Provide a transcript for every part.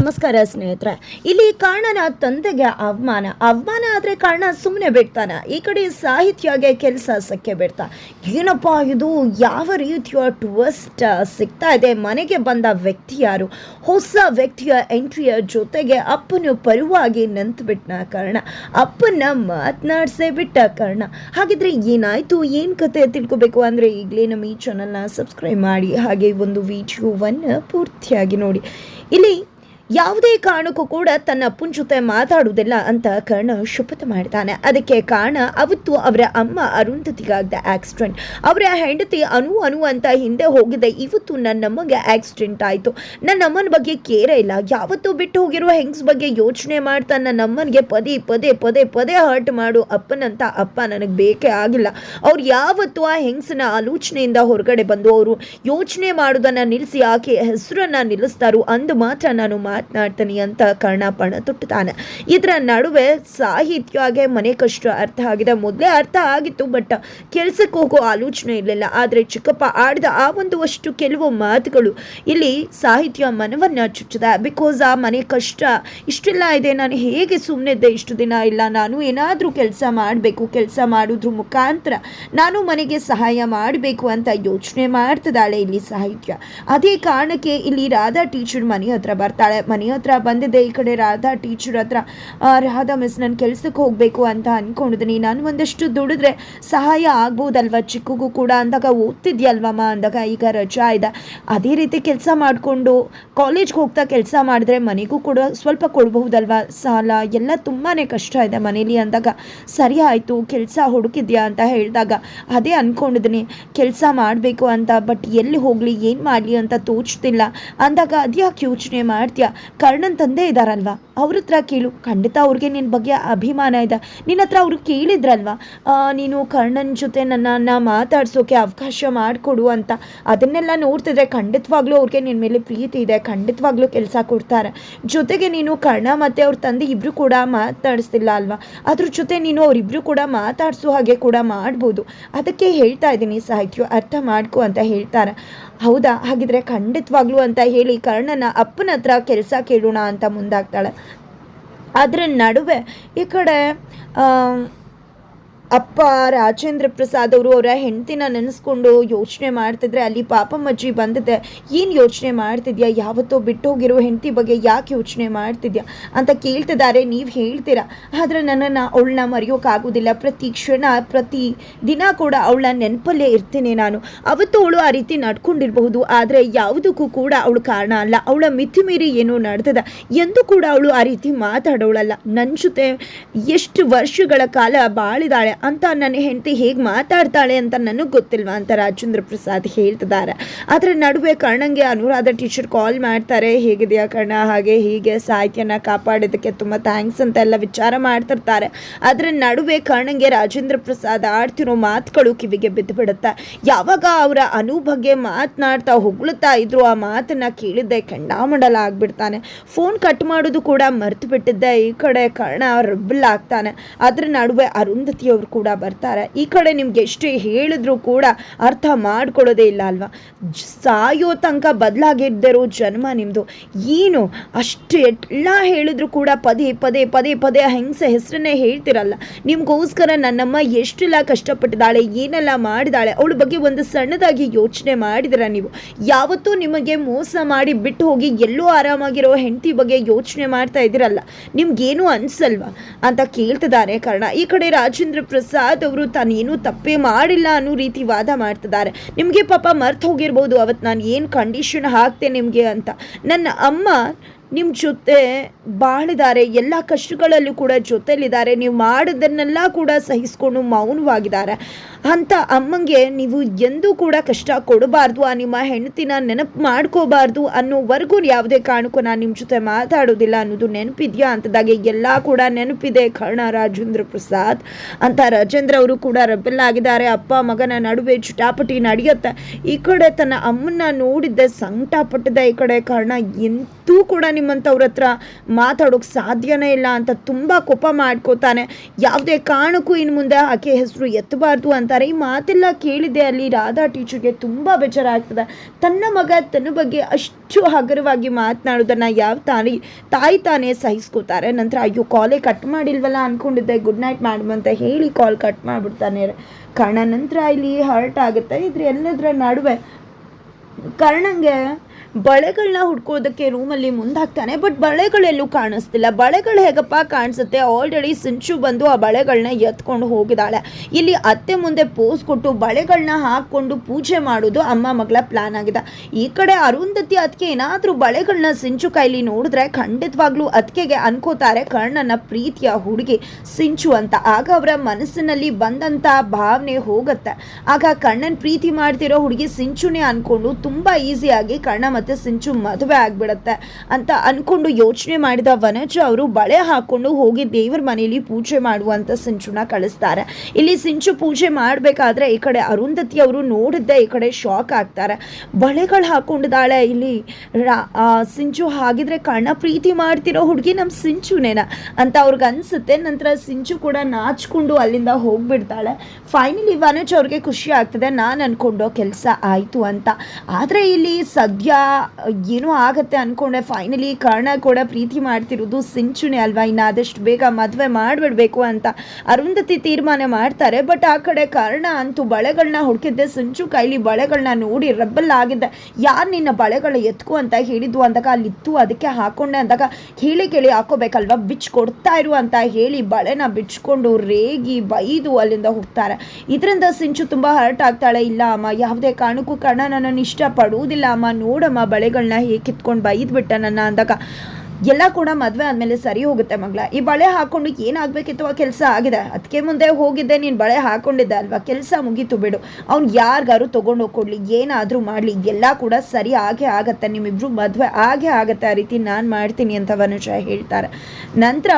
ನಮಸ್ಕಾರ ಸ್ನೇಹಿತರೆ. ಇಲ್ಲಿ ಕರ್ಣನ ತಂದೆಗೆ ಅವಮಾನ. ಅವಮಾನ ಆದರೆ ಕರ್ಣ ಸುಮ್ಮನೆ ಬಿಡ್ತಾನೆ. ಈ ಕಡೆ ಸಾಹಿತ್ಯಗೆ ಕೆಲಸ ಸಕ್ಕೆ ಬಿಡ್ತಾ. ಏನಪ್ಪ ಇದು? ಯಾವ ರೀತಿಯ ಟ್ವಿಸ್ಟ್ ಸಿಗ್ತಾ ಇದೆ? ಮನೆಗೆ ಬಂದ ವ್ಯಕ್ತಿ ಯಾರು? ಹೊಸ ವ್ಯಕ್ತಿಯ ಎಂಟ್ರಿಯ ಜೊತೆಗೆ ಅಪ್ಪನ ಪರವಾಗಿ ನಿಂತುಬಿಟ್ನ ಕರ್ಣ. ಅಪ್ಪನ ಮಾತನಾಡ್ಸೇ ಬಿಟ್ಟ ಕರ್ಣ. ಹಾಗಿದ್ರೆ ಏನಾಯ್ತು? ಏನು ಕತೆ ತಿಳ್ಕೊಬೇಕು ಅಂದರೆ ಈಗಲೇ ನಮ್ಮ ಈ ಚಾನಲ್ನ ಸಬ್ಸ್ಕ್ರೈಬ್ ಮಾಡಿ. ಹಾಗೆ ಒಂದು ವಿಡಿಯೋವನ್ನು ಪೂರ್ತಿಯಾಗಿ ನೋಡಿ. ಇಲ್ಲಿ ಯಾವುದೇ ಕಾರಣಕ್ಕೂ ಕೂಡ ತನ್ನ ಅಪ್ಪನ ಜೊತೆ ಮಾತಾಡುವುದಿಲ್ಲ ಅಂತ ಕರ್ಣ ಶಪಥ ಮಾಡ್ತಾನೆ ಅದಕ್ಕೆ ಕಾರಣ ಅವತ್ತು ಅವರ ಅಮ್ಮ ಅರುಂಧತಿಗಾಗ್ದ ಆಕ್ಸಿಡೆಂಟ್ ಅವರ ಹೆಂಡತಿ ಅನು ಅನು ಅಂತ ಹಿಂದೆ ಹೋಗಿದೆ. ಇವತ್ತು ನನ್ನಮ್ಮಗೆ ಆಕ್ಸಿಡೆಂಟ್ ಆಯಿತು. ನನ್ನ ಅಮ್ಮನ ಬಗ್ಗೆ ಕೇರೇ ಇಲ್ಲ. ಯಾವತ್ತೂ ಬಿಟ್ಟು ಹೋಗಿರುವ ಹೆಂಗ್ಸ್ ಬಗ್ಗೆ ಯೋಚನೆ ಮಾಡ್ತಾ ನನ್ನ ಅಮ್ಮನಿಗೆ ಪದೇ ಪದೇ ಪದೇ ಪದೇ ಹರ್ಟ್ ಮಾಡು. ಅಪ್ಪನಂತ ಅಪ್ಪ ನನಗೆ ಬೇಕೇ ಆಗಿಲ್ಲ. ಅವ್ರು ಯಾವತ್ತು ಆ ಹೆಂಗಸನ ಆಲೋಚನೆಯಿಂದ ಹೊರಗಡೆ ಬಂದು ಅವರು ಯೋಚನೆ ಮಾಡೋದನ್ನು ನಿಲ್ಲಿಸಿ ಆಕೆ ಹೆಸರನ್ನು ನಿಲ್ಲಿಸ್ತಾರೋ ಅಂದು ಮಾತ್ರ ನಾನು ಮಾತನಾಡ್ತೀನಿ ಅಂತ ಕರ್ಣಪಣ ತುಟ್ಟುತ್ತಾನೆ. ಇದರ ನಡುವೆ ಸಾಹಿತ್ಯವಾಗೆ ಮನೆ ಕಷ್ಟ ಅರ್ಥ ಆಗಿದೆ. ಮೊದಲೇ ಅರ್ಥ ಆಗಿತ್ತು ಬಟ್ ಕೆಲ್ಸಕ್ಕೆ ಹೋಗೋ ಆಲೋಚನೆ ಇರಲಿಲ್ಲ. ಆದರೆ ಚಿಕ್ಕಪ್ಪ ಆಡಿದ ಆ ಒಂದು ಅಷ್ಟು ಕೆಲವು ಮಾತುಗಳು ಇಲ್ಲಿ ಸಾಹಿತ್ಯ ಮನವನ್ನ ಚುಚ್ಚಿದೆ ಬಿಕಾಸ್ ಆ ಮನೆ ಕಷ್ಟ ಇಷ್ಟೆಲ್ಲ ಇದೆ. ನಾನು ಹೇಗೆ ಸುಮ್ಮನೆ ಇದ್ದೆ ಇಷ್ಟು ದಿನ ಇಲ್ಲ. ನಾನು ಏನಾದರೂ ಕೆಲಸ ಮಾಡಬೇಕು. ಕೆಲಸ ಮಾಡೋದ್ರ ಮುಖಾಂತರ ನಾನು ಮನೆಗೆ ಸಹಾಯ ಮಾಡಬೇಕು ಅಂತ ಯೋಚನೆ ಮಾಡ್ತಿದ್ದಾಳೆ ಇಲ್ಲಿ ಸಾಹಿತ್ಯ. ಅದೇ ಕಾರಣಕ್ಕೆ ಇಲ್ಲಿ ರಾಧಾ ಟೀಚರ್ ಮನೆ ಹತ್ರ ಬರ್ತಾಳೆ. ಮನೆ ಹತ್ರ ಬಂದಿದ್ದೆ, ಈ ಕಡೆ ರಾಧಾ ಟೀಚರ್ ಹತ್ರ. ರಾಧಾ ಮಿಸ್ ನನ್ನ ಕೆಲ್ಸಕ್ಕೆ ಹೋಗಬೇಕು ಅಂತ ಅನ್ಕೊಂಡಿದ್ದೀನಿ. ನಾನು ಒಂದಷ್ಟು ದುಡಿದ್ರೆ ಸಹಾಯ ಆಗ್ಬೋದಲ್ವ ಚಿಕ್ಕಗೂ ಕೂಡ? ಅಂದಾಗ ಓದ್ತಿದ್ಯಲ್ವಮ್ಮ? ಅಂದಾಗ ಈಗ ರಜಾ ಇದೆ. ಅದೇ ರೀತಿ ಕೆಲಸ ಮಾಡಿಕೊಂಡು ಕಾಲೇಜ್ಗೆ ಹೋಗ್ತಾ ಕೆಲಸ ಮಾಡಿದ್ರೆ ಮನೆಗೂ ಕೂಡ ಸ್ವಲ್ಪ ಕೊಡ್ಬಹುದಲ್ವ? ಸಾಲ, ಎಲ್ಲ ತುಂಬಾ ಕಷ್ಟ ಇದೆ ಮನೇಲಿ ಅಂದಾಗ. ಸರಿ ಆಯಿತು, ಕೆಲಸ ಹುಡುಕಿದ್ಯಾ ಅಂತ ಹೇಳಿದಾಗ. ಅದೇ ಅಂದ್ಕೊಂಡಿದ್ದೀನಿ ಕೆಲಸ ಮಾಡಬೇಕು ಅಂತ, ಬಟ್ ಎಲ್ಲಿ ಹೋಗಲಿ, ಏನು ಮಾಡಲಿ ಅಂತ ತೋಚ್ತಿಲ್ಲ. ಅಂದಾಗ, ಅದ್ಯಾಕೆ ಯೋಚನೆ ಮಾಡ್ತೀಯಾ? ಕರ್ಣನ್ ತಂದೆ ಇದ್ದಾರಲ್ವಾ ಅವ್ರ ಹತ್ರ ಕೇಳು. ಖಂಡಿತ ಅವ್ರಿಗೆ ನಿನ್ನ ಬಗ್ಗೆ ಅಭಿಮಾನ ಇದೆ. ನಿನ್ನ ಹತ್ರ ಅವರು ಕೇಳಿದ್ರಲ್ವಾ? ನೀನು ಕರ್ಣನ್ ಜೊತೆ ನನ್ನನ್ನು ಮಾತಾಡ್ಸೋಕೆ ಅವಕಾಶ ಮಾಡಿಕೊಡು ಅಂತ. ಅದನ್ನೆಲ್ಲ ನೋಡ್ತಿದ್ರೆ ಖಂಡಿತವಾಗ್ಲೂ ಅವ್ರಿಗೆ ನಿನ್ನ ಮೇಲೆ ಪ್ರೀತಿ ಇದೆ. ಖಂಡಿತವಾಗ್ಲೂ ಕೆಲಸ ಕೊಡ್ತಾರೆ. ಜೊತೆಗೆ ನೀನು ಕರ್ಣ ಮತ್ತು ಅವ್ರ ತಂದೆ ಇಬ್ಬರು ಕೂಡ ಮಾತಾಡಿಸ್ತಿಲ್ಲ ಅಲ್ವಾ? ಅದ್ರ ಜೊತೆ ನೀನು ಅವರಿಬ್ಬರು ಕೂಡ ಮಾತಾಡಿಸೋ ಹಾಗೆ ಕೂಡ ಮಾಡ್ಬೋದು. ಅದಕ್ಕೆ ಹೇಳ್ತಾ ಇದ್ದೀನಿ, ಸಾಹಿತ್ಯ, ಅರ್ಥ ಮಾಡ್ಕೋ ಅಂತ ಹೇಳ್ತಾರೆ. ಹೌದಾ? ಹಾಗಿದ್ರೆ ಖಂಡಿತವಾಗ್ಲೂ ಅಂತ ಹೇಳಿ ಕರ್ಣನ ಅಪ್ಪನ ಹತ್ರ ಕೆಲಸ ಕೇಳೋಣ ಅಂತ ಮುಂದಾಗ್ತಾಳೆ. ಅದರ ನಡುವೆ ಈ ಕಡೆ ಅಪ್ಪ ರಾಜೇಂದ್ರ ಪ್ರಸಾದ್ ಅವರು ಅವರ ಹೆಂಡತಿನ ನೆನೆಸ್ಕೊಂಡು ಯೋಚನೆ ಮಾಡ್ತಿದ್ರೆ ಅಲ್ಲಿ ಪಾಪಮ್ಮಜ್ಜಿ ಬಂದಿದೆ. ಏನು ಯೋಚನೆ ಮಾಡ್ತಿದ್ಯಾ? ಯಾವತ್ತೋ ಬಿಟ್ಟು ಹೋಗಿರೋ ಹೆಂಡತಿ ಬಗ್ಗೆ ಯಾಕೆ ಯೋಚನೆ ಮಾಡ್ತಿದ್ಯಾ? ಅಂತ ಕೇಳ್ತಿದ್ದಾರೆ, ನೀವು ಹೇಳ್ತೀರಾ? ಆದರೆ ನನ್ನನ್ನು ಅವಳನ್ನ ಮರೆಯೋಕ್ಕಾಗೋದಿಲ್ಲ ಪ್ರತಿ ಕ್ಷಣ, ಪ್ರತಿ ದಿನ ಕೂಡ ಅವಳ ನೆನಪಲ್ಲೇ ಇರ್ತೀನಿ ನಾನು. ಅವತ್ತು ಅವಳು ಆ ರೀತಿ ನಡ್ಕೊಂಡಿರಬಹುದು, ಆದರೆ ಯಾವುದಕ್ಕೂ ಕೂಡ ಅವಳು ಕಾರಣ ಅಲ್ಲ. ಅವಳ ಮಿತಿ ಮೀರಿ ಏನೋ ನಡೆದಿದೆ. ಎಂದು ಕೂಡ ಅವಳು ಆ ರೀತಿ ಮಾತಾಡೋಳಲ್ಲ. ನನ್ನ ಜೊತೆ ಎಷ್ಟು ವರ್ಷಗಳ ಕಾಲ ಬಾಳಿದಾಳೆ. ಅಂತ ನನ್ನ ಹೆಂಡತಿ ಹೇಗೆ ಮಾತಾಡ್ತಾಳೆ ಅಂತ ನನಗೆ ಗೊತ್ತಿಲ್ವಾ ಅಂತ ರಾಜೇಂದ್ರ ಪ್ರಸಾದ್ ಹೇಳ್ತಿದ್ದಾರೆ. ಆದರೆ ನಡುವೆ ಕರ್ಣಂಗೆ ಅನುರಾಧ ಟೀಚರ್ ಕಾಲ್ ಮಾಡ್ತಾರೆ, ಹೇಗಿದೆಯಾ ಕರ್ಣ? ಹಾಗೆ ಹೀಗೆ ಸಾಹಿತ್ಯನ ಕಾಪಾಡೋದಕ್ಕೆ ತುಂಬ ಥ್ಯಾಂಕ್ಸ್ ಅಂತ ಎಲ್ಲ ವಿಚಾರ ಮಾಡ್ತಿರ್ತಾರೆ. ಅದರ ನಡುವೆ ಕರ್ಣಂಗೆ ರಾಜೇಂದ್ರ ಪ್ರಸಾದ್ ಆಡ್ತಿರೋ ಮಾತುಗಳು ಕಿವಿಗೆ ಬಿದ್ದು ಬಿಡುತ್ತೆ ಯಾವಾಗ ಅವರ ಅನು ಬಗ್ಗೆ ಮಾತನಾಡ್ತಾ ಹೊಗಳುತ್ತಾ ಇದ್ರು ಆ ಮಾತನ್ನ ಕೇಳಿದ್ದೆ ಕೆಂಡಾಮಂಡಲ ಆಗ್ಬಿಡ್ತಾನೆ. ಫೋನ್ ಕಟ್ ಮಾಡೋದು ಕೂಡ ಮರ್ತು ಬಿಟ್ಟಿದ್ದೆ ಈ ಕಡೆ ಕರ್ಣ ರಬ್ಬಲ್ ಆಗ್ತಾನೆ ಅದ್ರ ನಡುವೆ ಅರುಂಧತಿಯವರು ಕೂಡ ಬರ್ತಾರೆ. ಈ ಕಡೆ ನಿಮ್ಗೆ ಎಷ್ಟೇ ಹೇಳಿದ್ರು ಕೂಡ ಅರ್ಥ ಮಾಡ್ಕೊಳ್ಳೋದೇ ಇಲ್ಲ ಅಲ್ವಾ? ಸಾಯೋ ತನಕ ಬದಲಾಗಿದ್ದರೂ ಜನ್ಮ ನಿಮ್ಮದು ಏನು ಅಷ್ಟು ಎಲ್ಲ ಹೇಳಿದ್ರು ಕೂಡ ಪದೇ ಪದೇ ಪದೇ ಪದೇ ಹೆಂಗಸ ಹೆಸರನ್ನೇ ಹೇಳ್ತಿರಲ್ಲ. ನಿಮಗೋಸ್ಕರ ನನ್ನಮ್ಮ ಎಷ್ಟೆಲ್ಲ ಕಷ್ಟಪಟ್ಟಿದ್ದಾಳೆ, ಏನೆಲ್ಲ ಮಾಡಿದಾಳೆ ಅವಳ ಬಗ್ಗೆ ಒಂದು ಸಣ್ಣದಾಗಿ ಯೋಚನೆ ಮಾಡಿದಿರ ನೀವು? ಯಾವತ್ತೂ ನಿಮಗೆ ಮೋಸ ಮಾಡಿ ಬಿಟ್ಟು ಹೋಗಿ ಎಲ್ಲೂ ಆರಾಮಾಗಿರೋ ಹೆಂಡತಿ ಬಗ್ಗೆ ಯೋಚನೆ ಮಾಡ್ತಾ ಇದ್ದೀರಲ್ಲ. ನಿಮ್ಗೇನು ಅನ್ಸಲ್ವಾ? ಅಂತ ಕೇಳ್ತಿದ್ದಾರೆ ಕಾರಣ. ಈ ಕಡೆ ರಾಜೇಂದ್ರ ಪ್ರಸಾದ್ ಅವರು ತಾನೇನು ತಪ್ಪೇ ಮಾಡಿಲ್ಲ ಅನ್ನೋ ರೀತಿ ವಾದ ಮಾಡ್ತಿದ್ದಾರೆ. ನಿಮಗೆ ಪಾಪ ಮರ್ತು ಹೋಗಿರ್ಬೋದು ಅವತ್ತು ನಾನು ಏನು ಕಂಡೀಷನ್ ಹಾಕ್ತೆ ನಿಮಗೆ ಅಂತ. ನನ್ನ ಅಮ್ಮ ನಿಮ್ಮ ಜೊತೆ ಬಾಳಿದ್ದಾರೆ, ಎಲ್ಲ ಕಷ್ಟಗಳಲ್ಲೂ ಕೂಡ ಜೊತೆಲಿದ್ದಾರೆ ನೀವು ಮಾಡೋದನ್ನೆಲ್ಲ ಕೂಡ ಸಹಿಸ್ಕೊಂಡು ಮೌನವಾಗಿದ್ದಾರೆ. ಅಂಥ ಅಮ್ಮಂಗೆ ನೀವು ಎಂದೂ ಕೂಡ ಕಷ್ಟ ಕೊಡಬಾರ್ದು, ಆ ನಿಮ್ಮ ಹೆಂಡತಿನ ನೆನಪು ಮಾಡ್ಕೋಬಾರ್ದು ಅನ್ನೋವರೆಗೂ ಯಾವುದೇ ಕಾರಣಕ್ಕೂ ನಾನು ನಿಮ್ಮ ಜೊತೆ ಮಾತಾಡೋದಿಲ್ಲ ಅನ್ನೋದು ನೆನಪಿದೆಯಾ ಅಂತದಾಗೆ ಎಲ್ಲ ಕೂಡ ನೆನಪಿದೆ. ಕರ್ಣ ರಾಜೇಂದ್ರ ಪ್ರಸಾದ್ ಅಂತ ರಾಜೇಂದ್ರ ಅವರು ಕೂಡ ರಬ್ಬೆಲ್ಲ ಆಗಿದ್ದಾರೆ. ಅಪ್ಪ ಮಗನ ನಡುವೆ ಚುಟಾಪಟಿ ನಡೆಯುತ್ತೆ. ಈ ಕಡೆ ತನ್ನ ಅಮ್ಮನ್ನ ನೋಡಿದ್ದೆ ಸಂಕಟ ಪಟ್ಟದ ಈ ಕಡೆ. ಕರ್ಣ ಎಂತೂ ಕೂಡ ನಿಮ್ಮಂಥವ್ರ ಹತ್ರ ಮಾತಾಡೋಕೆ ಸಾಧ್ಯನೇ ಇಲ್ಲ ಅಂತ ತುಂಬ ಕೋಪ ಮಾಡ್ಕೋತಾನೆ. ಯಾವುದೇ ಕಾರಣಕ್ಕೂ ಇನ್ನು ಮುಂದೆ ಆಕೆ ಹೆಸರು ಎತ್ತಬಾರ್ದು ಅಂತಾರೆ. ಈ ಮಾತೆಲ್ಲ ಕೇಳಿದೆ ಅಲ್ಲಿ ರಾಧಾ ಟೀಚರ್ಗೆ ತುಂಬ ಬೇಜಾರಾಗ್ತದೆ. ತನ್ನ ಮಗ ತನ್ನ ಬಗ್ಗೆ ಅಷ್ಟು ಹಗುರವಾಗಿ ಮಾತನಾಡೋದನ್ನು ಯಾವ ತಾಯಿ ತಾಯಿ ತಾನೇ ಸಹಿಸ್ಕೋತಾರೆ. ನಂತರ ಅಯ್ಯೋ ಕಾಲೇ ಕಟ್ ಮಾಡಿಲ್ವಲ್ಲ ಅಂದ್ಕೊಂಡಿದ್ದೆ ಗುಡ್ ನೈಟ್ ಮಾಡುವಂತ ಹೇಳಿ ಕಾಲ್ ಕಟ್ ಮಾಡಿಬಿಡ್ತಾನೆ. ಕಾರಣ ನಂತರ ಇಲ್ಲಿ ಹರ್ಟ್ ಆಗುತ್ತೆ. ಇದ್ರೆ ಎಲ್ಲದರ ನಡುವೆ ಕರ್ಣಂಗೆ ಬಳೆಗಳನ್ನ ಹುಡ್ಕೋದಕ್ಕೆ ರೂಮಲ್ಲಿ ಮುಂದಾಗ್ತಾನೆ, ಬಟ್ ಬಳೆಗಳೆಲ್ಲೂ ಕಾಣಿಸ್ತಿಲ್ಲ. ಬಳೆಗಳು ಹೇಗಪ್ಪ ಕಾಣಿಸುತ್ತೆ? ಆಲ್ರೆಡಿ ಸಿಂಚು ಬಂದು ಆ ಬಳೆಗಳನ್ನ ಎತ್ಕೊಂಡು ಹೋಗಿದ್ದಾಳೆ. ಇಲ್ಲಿ ಅತ್ತೆ ಮುಂದೆ ಪೋಸ್ ಕೊಟ್ಟು ಬಳೆಗಳನ್ನ ಹಾಕ್ಕೊಂಡು ಪೂಜೆ ಮಾಡೋದು ಅಮ್ಮ ಮಗಳ ಪ್ಲಾನ್ ಆಗಿದೆ. ಈ ಕಡೆ ಅರುಂಧತಿ ಅದಕ್ಕೆ ಏನಾದರೂ ಬಳೆಗಳನ್ನ ಸಿಂಚು ಕೈಲಿ ನೋಡಿದ್ರೆ ಖಂಡಿತವಾಗ್ಲೂ ಅದಕ್ಕೆಗೆ ಅನ್ಕೋತಾರೆ ಕರ್ಣನ ಪ್ರೀತಿಯ ಹುಡುಗಿ ಸಿಂಚು ಅಂತ. ಆಗ ಅವರ ಮನಸ್ಸಿನಲ್ಲಿ ಬಂದಂಥ ಭಾವನೆ ಹೋಗುತ್ತೆ. ಆಗ ಕಣ್ಣನ್ ಪ್ರೀತಿ ಮಾಡ್ತಿರೋ ಹುಡುಗಿ ಸಿಂಚುನೇ ಅನ್ಕೊಂಡು ತುಂಬಾ ಈಸಿಯಾಗಿ ಕರ್ಣ ಮತ್ತೆ ಸಿಂಚು ಮದುವೆ ಆಗಿಬಿಡತ್ತೆ ಅಂತ ಅನ್ಕೊಂಡು ಯೋಚನೆ ಮಾಡಿದ ವನಜ ಅವರು ಬಳೆ ಹಾಕೊಂಡು ಹೋಗಿ ದೇವರ ಮನೆಯಲ್ಲಿ ಪೂಜೆ ಮಾಡುವಂಥ ಸಿಂಚುನ ಕಳಿಸ್ತಾರೆ. ಇಲ್ಲಿ ಸಿಂಚು ಪೂಜೆ ಮಾಡಬೇಕಾದ್ರೆ ಈ ಕಡೆ ಅರುಂಧತಿ ಅವರು ನೋಡಿದ್ದೆ, ಈ ಕಡೆ ಶಾಕ್ ಆಗ್ತಾರೆ. ಬಳೆಗಳು ಹಾಕೊಂಡಿದ್ದಾಳೆ ಇಲ್ಲಿ. ಸಿಂಚು ಹಾಗಿದ್ರೆ ಕಣ್ಣ ಪ್ರೀತಿ ಮಾಡ್ತಿರೋ ಹುಡುಗಿ ನಮ್ಮ ಸಿಂಚುನೇನ ಅಂತ ಅವ್ರಿಗೆ ಅನ್ಸುತ್ತೆ. ನಂತರ ಸಿಂಚು ಕೂಡ ನಾಚ್ಕೊಂಡು ಅಲ್ಲಿಂದ ಹೋಗ್ಬಿಡ್ತಾಳೆ. ಫೈನಲಿ ವನಜ್ ಅವ್ರಿಗೆ ಖುಷಿ ಆಗ್ತದೆ. ನಾನು ಅನ್ಕೊಂಡೋ ಕೆಲಸ ಆಯಿತು ಅಂತ. ಆದರೆ ಇಲ್ಲಿ ಸದ್ಯ ಏನೋ ಆಗತ್ತೆ ಅನ್ಕೊಂಡೆ. ಫೈನಲಿ ಕರ್ಣ ಕೂಡ ಪ್ರೀತಿ ಮಾಡ್ತಿರೋದು ಸಿಂಚುನೆ ಅಲ್ವಾ? ಇನ್ನಾದಷ್ಟು ಬೇಗ ಮದುವೆ ಮಾಡಿಬಿಡ್ಬೇಕು ಅಂತ ಅರುಂಧತಿ ತೀರ್ಮಾನ ಮಾಡ್ತಾರೆ. ಬಟ್ ಆ ಕಡೆ ಕರ್ಣ ಅಂತೂ ಬಳೆಗಳನ್ನ ಹುಡುಕಿದ್ದೆ. ಸಿಂಚು ಕೈಲಿ ಬಳೆಗಳನ್ನ ನೋಡಿ ರಬ್ಬಲ್ ಆಗಿದ್ದೆ. ಯಾರು ನಿನ್ನ ಬಳೆಗಳ ಎತ್ಕೊ ಅಂತ ಹೇಳಿದ್ದು ಅಂದಾಗ ಅಲ್ಲಿತ್ತು. ಅದಕ್ಕೆ ಹಾಕೊಂಡೆ ಅಂದಾಗ ಹೇಳಿ ಕೇಳಿ ಹಾಕೋಬೇಕಲ್ವಾ? ಬಿಚ್ ಕೊಡ್ತಾ ಇರು ಅಂತ ಹೇಳಿ ಬಳೆನ ಬಿಚ್ಚಿಕೊಂಡು ರೇಗಿ ಬೈದು ಅಲ್ಲಿಂದ ಹೋಗ್ತಾರೆ. ಇದರಿಂದ ಸಿಂಚು ತುಂಬ ಹರ್ಟ್ ಆಗ್ತಾಳೆ. ಇಲ್ಲ ಅಮ್ಮ, ಯಾವುದೇ ಕಾರಣಕ್ಕೂ ಕರ್ಣ ನನ್ನನ್ನು ಇಷ್ಟಪಡುವುದಿಲ್ಲ ಅಮ್ಮ. ನೋಡಮ್ಮ ಬಳೆಗಳನ್ನ ಹೇಗೆ ಕಿತ್ಕೊಂಡು ಬೈದ್ಬಿಟ್ಟ ನನ್ನ ಅಂದಾಗ. ಎಲ್ಲ ಕೂಡ ಮದುವೆ ಆದಮೇಲೆ ಸರಿ ಹೋಗುತ್ತೆ ಮಗಳ. ಈ ಬಳೆ ಹಾಕೊಂಡು ಏನಾಗಬೇಕಿತ್ತು? ಆ ಕೆಲಸ ಆಗಿದೆ. ಅದಕ್ಕೆ ಮುಂದೆ ಹೋಗಿದ್ದೆ, ನೀನು ಬಳೆ ಹಾಕೊಂಡಿದ್ದೆ ಅಲ್ವಾ? ಕೆಲಸ ಮುಗೀತು ಬಿಡು. ಅವ್ನು ಯಾರಿಗಾರು ತೊಗೊಂಡು ಹೋಗ್ಕೊಡ್ಲಿ. ಏನಾದರೂ ಮಾಡಲಿ. ಎಲ್ಲ ಕೂಡ ಸರಿ ಆಗೇ ಆಗತ್ತೆ. ನಿಮ್ಮಿಬ್ರು ಮದುವೆ ಆಗೇ ಆಗತ್ತೆ. ಆ ರೀತಿ ನಾನು ಮಾಡ್ತೀನಿ ಅಂತ ಮನುಷ್ಯ ಹೇಳ್ತಾರೆ. ನಂತರ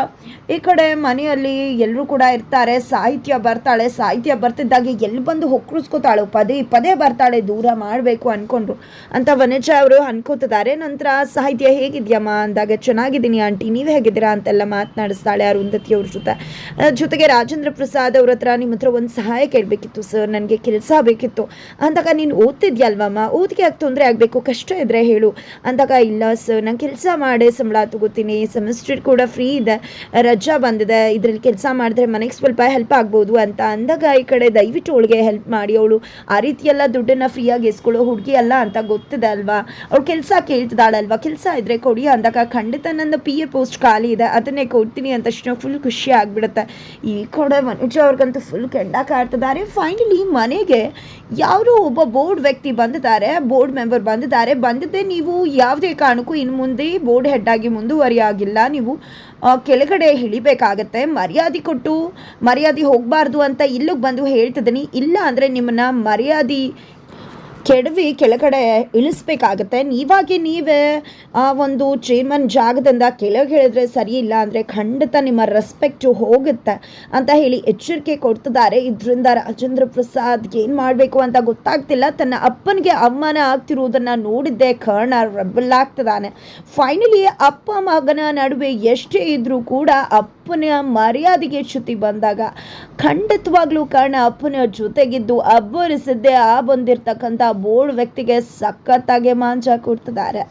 ಈ ಕಡೆ ಮನೆಯಲ್ಲಿ ಎಲ್ಲರೂ ಕೂಡ ಇರ್ತಾರೆ. ಸಾಹಿತ್ಯ ಬರ್ತಾಳೆ. ಸಾಹಿತ್ಯ ಬರ್ತಿದ್ದಾಗ ಎಲ್ಲಿ ಬಂದು ಹೊಕ್ಕಿಸ್ಕೋತಾಳು ಪದೇ ಪದೇ ಬರ್ತಾಳೆ. ದೂರ ಮಾಡಬೇಕು ಅನ್ಕೊಂಡ್ರು. ಅಂತ ವನಜ ಅವರು ಅನ್ಕೋತಿದ್ದಾರೆ. ನಂತರ ಸಾಹಿತ್ಯ ಹೇಗಿದ್ಯಮ್ಮ? ಅಂದಾಗ ಚೆನ್ನಾಗಿದ್ದೀನಿ ಆಂಟಿ, ನೀವು ಹೇಗಿದ್ದೀರಾ ಅಂತೆಲ್ಲ ಮಾತನಾಡಿಸ್ತಾಳೆ ಅರುಂಧತಿ ಅವ್ರ ಜೊತೆ. ಜೊತೆಗೆ ರಾಜೇಂದ್ರ ಪ್ರಸಾದ್ ಅವ್ರ ಹತ್ರ ನಿಮ್ಮ ಹತ್ರ ಒಂದು ಸಹಾಯ ಕೇಳಬೇಕಿತ್ತು ಸರ್, ನನಗೆ ಕೆಲಸ ಬೇಕಿತ್ತು. ಅಂದಾಗ ನೀನು ಓದ್ತಿದ್ಯಲ್ವಮ್ಮ ಓದಿಗೆ ಯಾಕೆ ತೊಂದರೆ ಆಗಬೇಕು? ಕಷ್ಟ ಇದ್ರೆ ಹೇಳು. ಅಂದಾಗ ಇಲ್ಲ ಸರ್, ನಾನು ಕೆಲಸ ಮಾಡಿ ಸಂಬಳ ತಗೋತೀನಿ, ಸೆಮಿಸ್ಟರ್ ಕೂಡ ಫ್ರೀ ಇದೆ, ರಜಾ ಬಂದಿದೆ, ಇದರಲ್ಲಿ ಕೆಲಸ ಮಾಡಿದ್ರೆ ಮನೆಗೆ ಸ್ವಲ್ಪ ಹೆಲ್ಪ್ ಆಗ್ಬೋದು ಅಂತ ಅಂದಾಗ ಈ ಕಡೆ ದಯವಿಟ್ಟು ಅವಳಿಗೆ ಹೆಲ್ಪ್ ಮಾಡಿ. ಅವಳು ಆ ರೀತಿ ಎಲ್ಲ ದುಡ್ಡನ್ನು ಫ್ರೀಯಾಗಿ ಇಸ್ಕೊಳ್ಳೋ ಹುಡುಗಿ ಅಲ್ಲ ಅಂತ ಗೊತ್ತಿದೆ ಅಲ್ವಾ? ಅವಳು ಕೆಲಸ ಕೇಳ್ತಿದ್ದಾಳಲ್ವಾ? ಕೆಲಸ ಇದ್ರೆ ಕೊಡಿ ಅಂದಾಗ ಖಂಡಿತ ನನ್ನ ಪಿ ಎ ಪೋಸ್ಟ್ ಖಾಲಿ ಇದೆ. ಅದನ್ನೇ ಕೊಡ್ತೀನಿ ಅಂತ ತಕ್ಷಣ ಫುಲ್ ಖುಷಿ ಆಗಿಬಿಡುತ್ತೆ. ಈ ಕಡೆ ಮನುಜ ಅವ್ರಿಗಂತೂ ಫುಲ್ ಕೆಂಡ ಕಾಡ್ತಿದ್ದಾರೆ. ಫೈನಲಿ ಮನೆಗೆ ಯಾರೋ ಒಬ್ಬ ಬೋರ್ಡ್ ವ್ಯಕ್ತಿ ಬಂದಿದ್ದಾರೆ. ಬೋರ್ಡ್ ಮೆಂಬರ್ ಬಂದಿದ್ದಾರೆ. ಬಂದಿದ್ದೆ ನೀವು ಯಾವುದೇ ಕಾರಣಕ್ಕೂ ಇನ್ನು ಮುಂದೆ ಬೋರ್ಡ್ ಹೆಡ್ ಆಗಿ ಮುಂದುವರಿಯಾಗಿಲ್ಲ. ನೀವು ಕೆಳಗಡೆ ಇಳಿಬೇಕಾಗತ್ತೆ. ಮರ್ಯಾದೆ ಕೊಟ್ಟು ಮರ್ಯಾದೆ ಹೋಗಬಾರ್ದು ಅಂತ ಇಲ್ಲಿಗೆ ಬಂದು ಹೇಳ್ತಿದ್ದೀನಿ. ಇಲ್ಲ ಅಂದರೆ ನಿಮ್ಮನ್ನ ಮರ್ಯಾದೆ ಕೆಡವಿ ಕೆಳಗಡೆ ಇಳಿಸ್ಬೇಕಾಗತ್ತೆ. ನೀವಾಗಿ ನೀವೇ, ಆ, ಒಂದು ಚೇರ್ಮನ್ ಜಾಗದಿಂದ ಕೆಳಗೆ ಹೇಳಿದ್ರೆ ಸರಿ ಇಲ್ಲ ಅಂದರೆ ಖಂಡಿತ ನಿಮ್ಮ ರೆಸ್ಪೆಕ್ಟು ಹೋಗುತ್ತೆ ಅಂತ ಹೇಳಿ ಎಚ್ಚರಿಕೆ ಕೊಡ್ತಿದ್ದಾರೆ. ಇದರಿಂದ ರಾಜೇಂದ್ರ ಪ್ರಸಾದ್ ಏನು ಮಾಡಬೇಕು ಅಂತ ಗೊತ್ತಾಗ್ತಿಲ್ಲ. ತನ್ನ ಅಪ್ಪನಿಗೆ ಅವಮಾನ ಆಗ್ತಿರುವುದನ್ನು ನೋಡಿದ್ದೆ ಕರ್ಣ ರೆಬಲ್ ಆಗ್ತದಾನೆ ಫೈನಲಿ ಅಪ್ಪ ಮಗನ ನಡುವೆ ಎಷ್ಟೇ ಇದ್ದರೂ ಕೂಡ ಅಪ್ಪನ ಮರ್ಯಾದೆಗೆ ಚ್ಯುತಿ ಬಂದಾಗ ಖಂಡಿತವಾಗ್ಲೂ ಕಾರಣ ಅಪ್ಪನ ಜೊತೆಗಿದ್ದು ಅಬ್ಬರಿಸಿದ್ದೆ ಆ ಬಂದಿರತಕ್ಕಂಥ ಬೋರ್ಡ್ ವ್ಯಕ್ತಿಗೆ ಸಖತ್ತಾಗಿ ಮಾಂಜ ಕೊಡ್ತಿದ್ದಾರೆ.